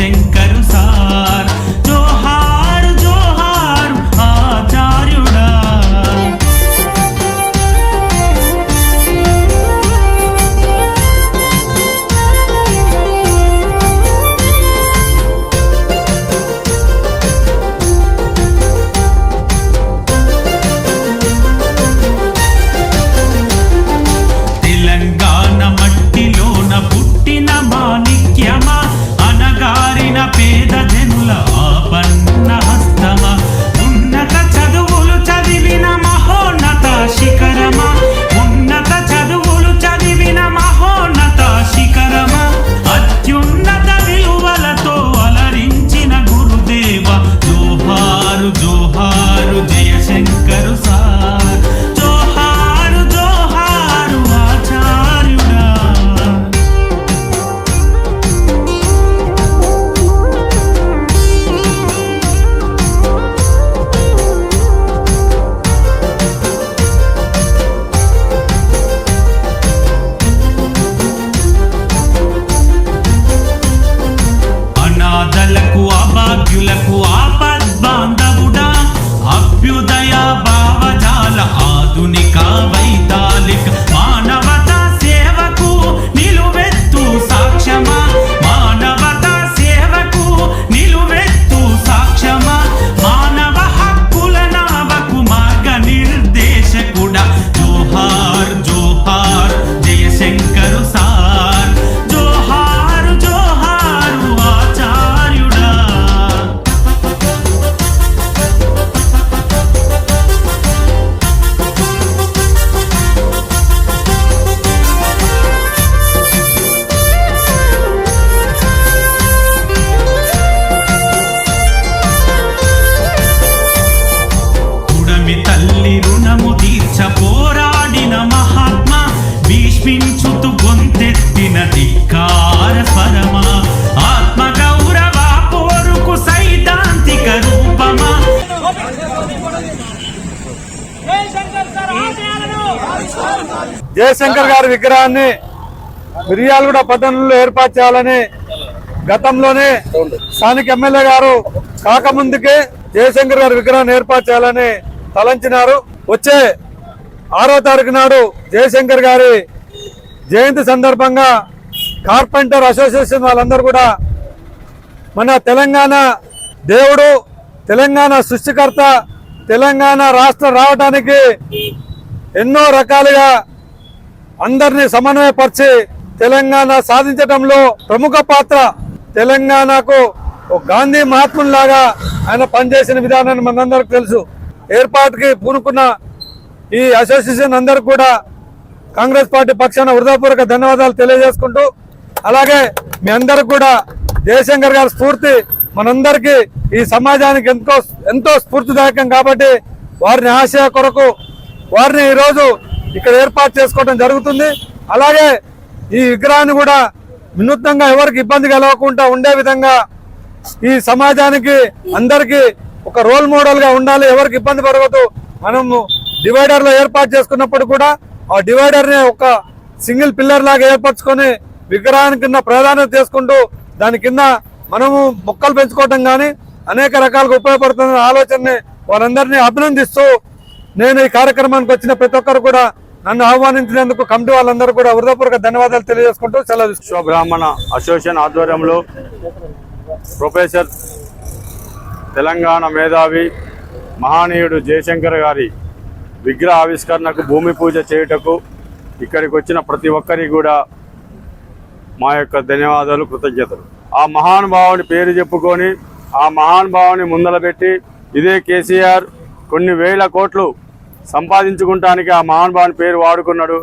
செங்கருசார். జయశంకర్ గారి విగ్రహాన్ని మిర్యాలగూడ పట్టణంలో ఏర్పాటు చేయాలని గతంలోనే స్థానిక ఎమ్మెల్యే గారు కాకముందుకే జయశంకర్ గారి విగ్రహాన్ని ఏర్పాటు చేయాలని తలంచినారు. వచ్చే ఆరో తారీఖు నాడు జయశంకర్ గారి జయంతి సందర్భంగా కార్పెంటర్ అసోసియేషన్ వాళ్ళందరూ కూడా మన తెలంగాణ దేవుడు తెలంగాణ సృష్టికర్త తెలంగాణ రాష్ట్రం రావడానికి ఎన్నో రకాలుగా అందరినీ సమన్వయపరిచి తెలంగాణ సాధించడంలో ప్రముఖ పాత్ర. తెలంగాణకు గాంధీ మహాత్ములాగా ఆయన పనిచేసిన విధానాన్ని మనందరికి తెలుసు. ఏర్పాటుకి పూనుకున్న ఈ అసోసియేషన్ అందరు కూడా కాంగ్రెస్ పార్టీ పక్షాన హృదయపూర్వక ధన్యవాదాలు తెలియజేసుకుంటూ అలాగే మీ అందరు కూడా జయశంకర్ గారి స్ఫూర్తి మనందరికీ ఈ సమాజానికి ఎంతో ఎంతో స్ఫూర్తిదాయకం కాబట్టి వారిని ఆశయ కొరకు వారిని ఈరోజు ఇక్కడ ఏర్పాటు చేసుకోవడం జరుగుతుంది. అలాగే ఈ విగ్రహాన్ని కూడా వినూత్నంగా ఎవరికి ఇబ్బంది కలగకుండా ఉండే విధంగా ఈ సమాజానికి అందరికీ ఒక రోల్ మోడల్గా ఉండాలి. ఎవరికి ఇబ్బంది పడవద్దు. మనము డివైడర్లో ఏర్పాటు చేసుకున్నప్పుడు కూడా ఆ డివైడర్ని ఒక సింగిల్ పిల్లర్ లాగా ఏర్పరచుకొని విగ్రహానికి కింద ప్రాధాన్యత చేసుకుంటూ దాని కింద మనము మొక్కలు పెంచుకోవటం కానీ అనేక రకాలుగా ఉపయోగపడుతున్న ఆలోచనని వారందరినీ అభినందిస్తూ నేను ఈ కార్యక్రమానికి వచ్చిన ప్రతి ఒక్కరు కూడా నన్ను ఆహ్వానించినందుకు కమిటీ వాళ్ళందరూ కూడా హృదయపూర్వక ధన్యవాదాలు తెలియజేసుకుంటూ సెలవు తీసుకుంటున్నాను. విశ్వబ్రాహ్మణ అసోసియేషన్ ఆధ్వర్యంలో ప్రొఫెసర్ తెలంగాణ మేధావి మహానీయుడు జయశంకర్ గారి విగ్రహ ఆవిష్కరణకు భూమి పూజ చేయుటకు ఇక్కడికి వచ్చిన ప్రతి ఒక్కరికి కూడా మా యొక్క ధన్యవాదాలు కృతజ్ఞతలు ఆ మహానుభావుని పేరు చెప్పుకొని ఆ మహానుభావుని ముందలబెట్టి ఇదే కేసీఆర్ కొన్ని వేల కోట్లు సంపాదించుకుంటానికి ఆ మహానుభావుని పేరు వాడుకున్నాడు.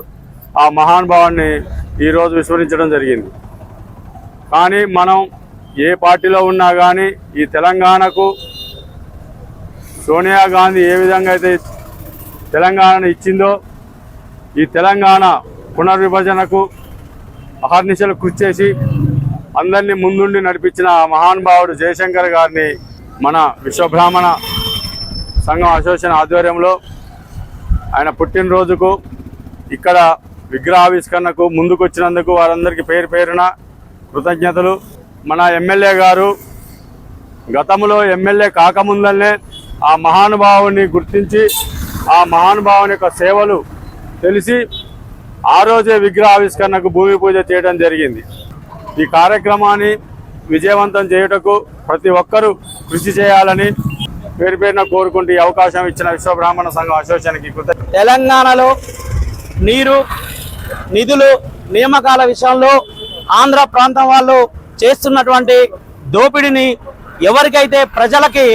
ఆ మహానుభావాన్ని ఈరోజు విస్మరించడం జరిగింది. కానీ మనం ఏ పార్టీలో ఉన్నా కానీ ఈ తెలంగాణకు సోనియా గాంధీ ఏ విధంగా అయితే తెలంగాణను ఇచ్చిందో ఈ తెలంగాణ పునర్విభజనకు అహర్నిశలు కృషి చేసి అందరినీ ముందుండి నడిపించిన ఆ మహానుభావుడు జయశంకర్ గారిని మన విశ్వబ్రాహ్మణ సంఘం అసోసియేషన్ ఆధ్వర్యంలో ఆయన పుట్టినరోజుకు ఇక్కడ విగ్రహావిష్కరణకు ముందుకొచ్చినందుకు వారందరికీ పేరు పేరున కృతజ్ఞతలు. మన ఎమ్మెల్యే గారు గతంలో ఎమ్మెల్యే కాకముందనే ఆ మహానుభావుని గుర్తించి ఆ మహానుభావుని యొక్క సేవలు తెలిసి ఆ రోజే విగ్రహ ఆవిష్కరణకు భూమి పూజ చేయడం జరిగింది. ఈ కార్యక్రమాన్ని విజయవంతం చేయుటకు ప్రతి ఒక్కరూ కృషి చేయాలని పేరు పేరున కోరుకుంటూ ఈ అవకాశం ఇచ్చిన విశ్వ బ్రాహ్మణ సంఘం అసోసియేషన్కి తెలంగాణలో నీరు నిధులు నియామకాల విషయంలో ఆంధ్ర ప్రాంతం వాళ్ళు చేస్తున్నటువంటి దోపిడిని ఎవరికైతే ప్రజలకి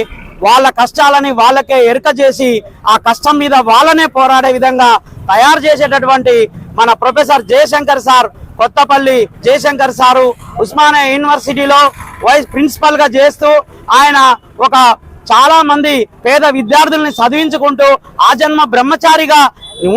వాళ్ళ కష్టాలని వాళ్ళకే ఎరుక చేసి ఆ కష్టం మీద వాళ్ళనే పోరాడే విధంగా తయారు చేసేటటువంటి మన professor Jayashankar sir Kothapalli Jayashankar sir Osmania యూనివర్సిటీలో వైస్ ప్రిన్సిపల్గా చేస్తూ ఆయన ఒక చాలా మంది పేద విద్యార్థుల్ని చదివించుకుంటూ ఆ జన్మ బ్రహ్మచారిగా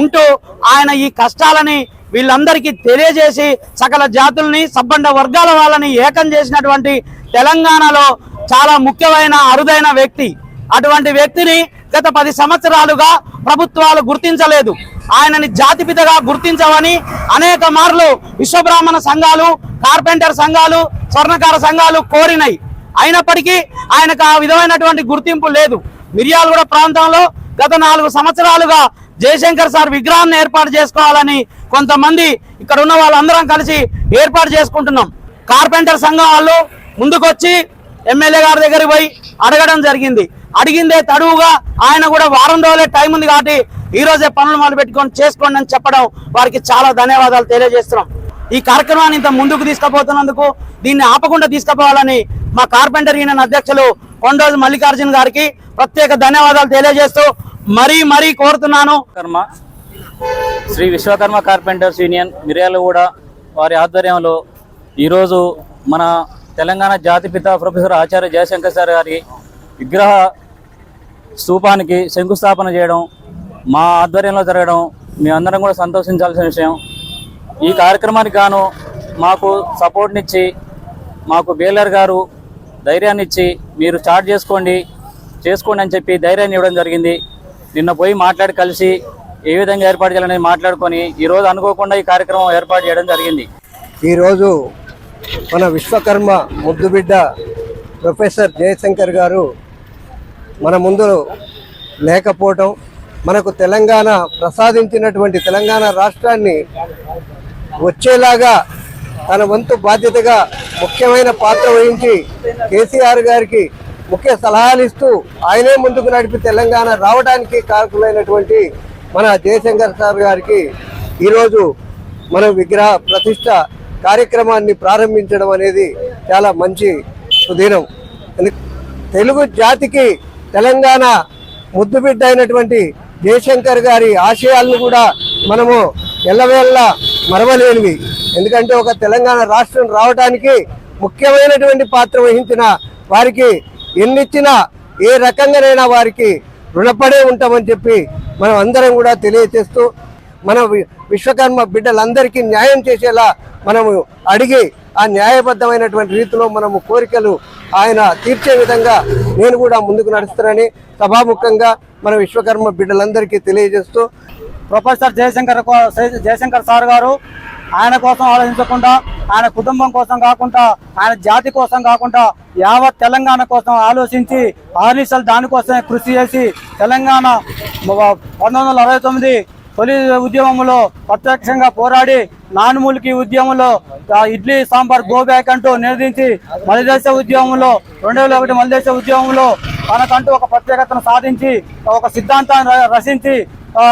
ఉంటూ ఆయన ఈ కష్టాలని వీళ్ళందరికీ తెలియజేసి సకల జాతుల్ని సబ్బండ వర్గాల వాళ్ళని ఏకం చేసినటువంటి తెలంగాణలో చాలా ముఖ్యమైన అరుదైన వ్యక్తి. అటువంటి వ్యక్తిని గత పది సంవత్సరాలుగా ప్రభుత్వాలు గుర్తించలేదు. ఆయనని జాతిపితగా గుర్తించవని అనేక మార్లు విశ్వబ్రాహ్మణ సంఘాలు కార్పెంటర్ సంఘాలు స్వర్ణకార సంఘాలు కోరినాయి. అయినప్పటికీ ఆయనకు ఆ విధమైనటువంటి గుర్తింపు లేదు. మిర్యాలగూడ ప్రాంతంలో గత నాలుగు సంవత్సరాలుగా జయశంకర్ సార్ విగ్రహాన్ని ఏర్పాటు చేసుకోవాలని కొంతమంది ఇక్కడ ఉన్న వాళ్ళందరం కలిసి ఏర్పాటు చేసుకుంటున్నాం. కార్పెంటర్ సంఘం వాళ్ళు ముందుకొచ్చి ఎమ్మెల్యే గారి దగ్గరికి పోయి అడగడం జరిగింది. అడిగిందే తడువుగా ఆయన కూడా వారం రోజులే టైం ఉంది కాబట్టి ఈ రోజే పనులు మొదలు పెట్టుకొని చేసుకోండి అని చెప్పడం వారికి చాలా ధన్యవాదాలు తెలియజేస్తున్నాం. ఈ కార్యక్రమాన్ని ఇంత ముందుకు తీసుకుపోతున్నందుకు దీన్ని ఆపకుండా తీసుకుపోవాలని మా కార్పెంటర్ యూనియన్ అధ్యక్షులు కొండోజు మల్లికార్జున్ గారికి ప్రత్యేక ధన్యవాదాలు తెలియజేస్తూ మరీ మరీ కోరుతున్నాను. కర్మ శ్రీ విశ్వకర్మ కార్పెంటర్స్ యూనియన్ మిర్యాలగూడ వారి ఆధ్వర్యంలో ఈరోజు మన తెలంగాణ జాతిపిత ప్రొఫెసర్ ఆచార్య జయశంకర్ సార్ గారి విగ్రహ స్థూపానికి శంకుస్థాపన చేయడం మా ఆధ్వర్యంలో జరగడం మీ అందరం కూడా సంతోషించాల్సిన విషయం. ఈ కార్యక్రమానికి గాను మాకు సపోర్ట్నిచ్చి మాకు బేలర్ గారు ధైర్యాన్ని ఇచ్చి మీరు స్టార్ట్ చేసుకోండి చేసుకోండి అని చెప్పి ధైర్యాన్ని ఇవ్వడం జరిగింది. నిన్న పోయి మాట్లాడి కలిసి ఏ విధంగా ఏర్పాటు చేయాలని మాట్లాడుకొని ఈరోజు అనుకోకుండా ఈ కార్యక్రమం ఏర్పాటు చేయడం జరిగింది. ఈరోజు మన విశ్వకర్మ ముద్దుబిడ్డ ప్రొఫెసర్ జయశంకర్ గారు మన ముందు లేకపోవటం మనకు తెలంగాణ ప్రసాదించినటువంటి తెలంగాణ రాష్ట్రాన్ని వచ్చేలాగా తన వంతు బాధ్యతగా ముఖ్యమైన పాత్ర వహించి కేసీఆర్ గారికి ముఖ్య సలహాలు ఇస్తూ ఆయనే ముందుకు నడిపి తెలంగాణ రావడానికి కారకులైనటువంటి మన జయశంకర్ సార్ గారికి ఈరోజు మన విగ్రహ ప్రతిష్ట కార్యక్రమాన్ని ప్రారంభించడం అనేది చాలా మంచి సుదినం. తెలుగు జాతికి తెలంగాణ ముద్దుబిడ్డ అయినటువంటి జయశంకర్ గారి ఆశయాలను కూడా మనము ఎల్లవేళ్ళ మరవలేనివి. ఎందుకంటే ఒక తెలంగాణ రాష్ట్రం రావడానికి ముఖ్యమైనటువంటి పాత్ర వహించిన వారికి ఎన్నిచ్చినా ఏ రకంగానైనా వారికి రుణపడే ఉంటామని చెప్పి మనం అందరం కూడా తెలియచేస్తూ మన విశ్వకర్మ బిడ్డలందరికీ న్యాయం చేసేలా మనము అడిగి ఆ న్యాయబద్ధమైనటువంటి రీతిలో మనము కోరికలు ఆయన తీర్చే విధంగా నేను కూడా ముందుకు నడుస్తానని సభాముఖంగా మన విశ్వకర్మ బిడ్డలందరికీ తెలియజేస్తూ ప్రొఫెసర్ జయశంకర్ కో- జయశంకర్ సార్ గారు ఆయన కోసం ఆలోచించకుండా ఆయన కుటుంబం కోసం కాకుండా ఆయన జాతి కోసం కాకుండా యావత్ తెలంగాణ కోసం ఆలోచించి ఆర్నిసలు దానికోసమే కృషి చేసి తెలంగాణ పంతొమ్మిది వందల అరవై తొమ్మిది తొలి ఉద్యమంలో ప్రత్యక్షంగా పోరాడి నానుమూలికి ఉద్యమంలో ఇడ్లీ సాంబార్ గోబ్యాక్ అంటూ నిలదించి మలిదేశ ఉద్యమంలో రెండు వేల ఒకటి మలిదేశ ఉద్యమంలో తనకంటూ ఒక ప్రత్యేకతను సాధించి ఒక సిద్ధాంతాన్ని రచించి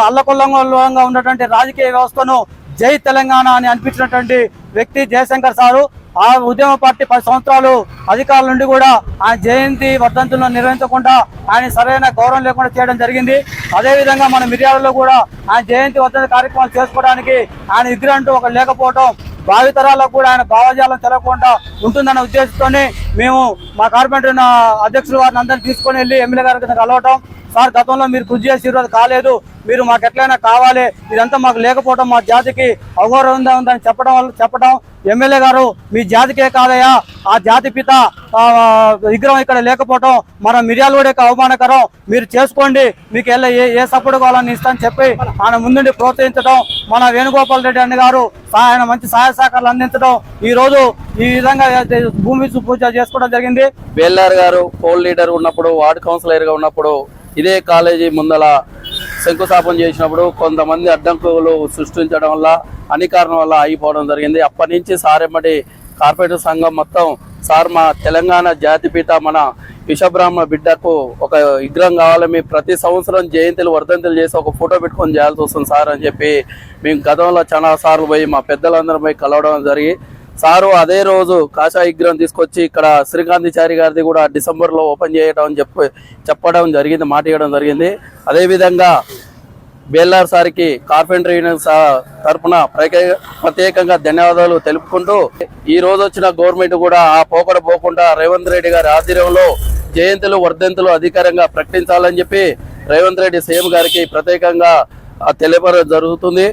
అల్లకొల్లంగా ఉన్నటువంటి రాజకీయ వ్యవస్థను జై తెలంగాణ అని అనిపించినటువంటి వ్యక్తి జయశంకర్ సారు. ఆ ఉద్యమ పార్టీ పది సంవత్సరాలు అధికారుల నుండి కూడా ఆయన జయంతి వర్ధంతులను నిర్వహించకుండా ఆయన సరైన గౌరవం లేకుండా చేయడం జరిగింది. అదేవిధంగా మన మిర్యాలలో కూడా ఆయన జయంతి వర్ధంతి కార్యక్రమాలు చేసుకోవడానికి ఆయన విగ్రహం అంటూ ఒక లేకపోవడం భావితరాలకు కూడా ఆయన భావజాలం తెలకుండా ఉంటుందన్న ఉద్దేశంతోనే మేము మా కార్పొరేటర్ అధ్యక్షులు వారిని అందరినీ తీసుకొని వెళ్ళి ఎమ్మెల్యే గారికి కలవటం. సార్ గతంలో మీరు కృషి చేసి ఈరోజు కాలేదు. మీరు మాకు ఎట్లయినా కావాలి. ఇదంతా మాకు లేకపోవడం మా జాతికి అగౌరవంగా ఉందని చెప్పడం వల్ల చెప్పడం ఎమ్మెల్యే గారు మీ జాతికే కాదయా ఆ జాతి పిత విగ్రహం ఇక్కడ లేకపోవడం మన మిర్యాలు కూడా అవమానకరం. మీరు చేసుకోండి. మీకు వెళ్ళ ఏ ఏ సపోర్ట్ కావాలని ఇస్తాను చెప్పి ఆయన ముందుండి ప్రోత్సహించడం మన వేణుగోపాల్ రెడ్డి అన్న గారు ఆయన మంచి సహాయ సహకారాలు అందించడం ఈ రోజు ఈ విధంగా భూమి పూజ చేసుకోవడం జరిగింది. బేల్లార్ గారు పోల్ లీడర్ ఉన్నప్పుడు వార్డు కౌన్సిలర్గా ఉన్నప్పుడు ఇదే కాలేజీ ముందల శంకుస్థాపన చేసినప్పుడు కొంతమంది అడ్డంకులు సృష్టించడం వల్ల అనికారణం వల్ల ఆగిపోవడం జరిగింది. అప్పటి నుంచి సారెమ్మటి కార్పొరేటర్ సంఘం మొత్తం సార్ మా తెలంగాణ జాతిపిత మన విషబ్రాహ్మణ బిడ్డకు ఒక విగ్రహం కావాలి. మేము ప్రతి సంవత్సరం జయంతులు వర్ధంతులు చేసి ఒక ఫోటో పెట్టుకొని చేయాల్సి వస్తుంది సార్ అని చెప్పి మేము గతంలో చాలా సార్లు పోయి మా పెద్దలందరం పోయి కలవడం జరిగి సారు అదే రోజు కాషా విగ్రహం తీసుకొచ్చి ఇక్కడ శ్రీకాంతిచారి గారిది కూడా డిసెంబర్లో ఓపెన్ చేయడం అని చెప్పి చెప్పడం జరిగింది మాట ఇవ్వడం జరిగింది. అదేవిధంగా బేల్లార్ సార్కి కార్పెంటర్ యూనియన్ తరఫున ప్రత్యేక- ప్రత్యేకంగా ధన్యవాదాలు తెలుపుకుంటూ ఈ రోజు వచ్చిన గవర్నమెంట్ కూడా ఆ పోకడ పోకుండా రేవంత్ రెడ్డి గారి ఆధ్వర్యంలో జయంతులు వర్ధంతులు అధికారంగా ప్రకటించాలని చెప్పి రేవంత్ రెడ్డి సీఎం గారికి ప్రత్యేకంగా తెలియపడం జరుగుతుంది.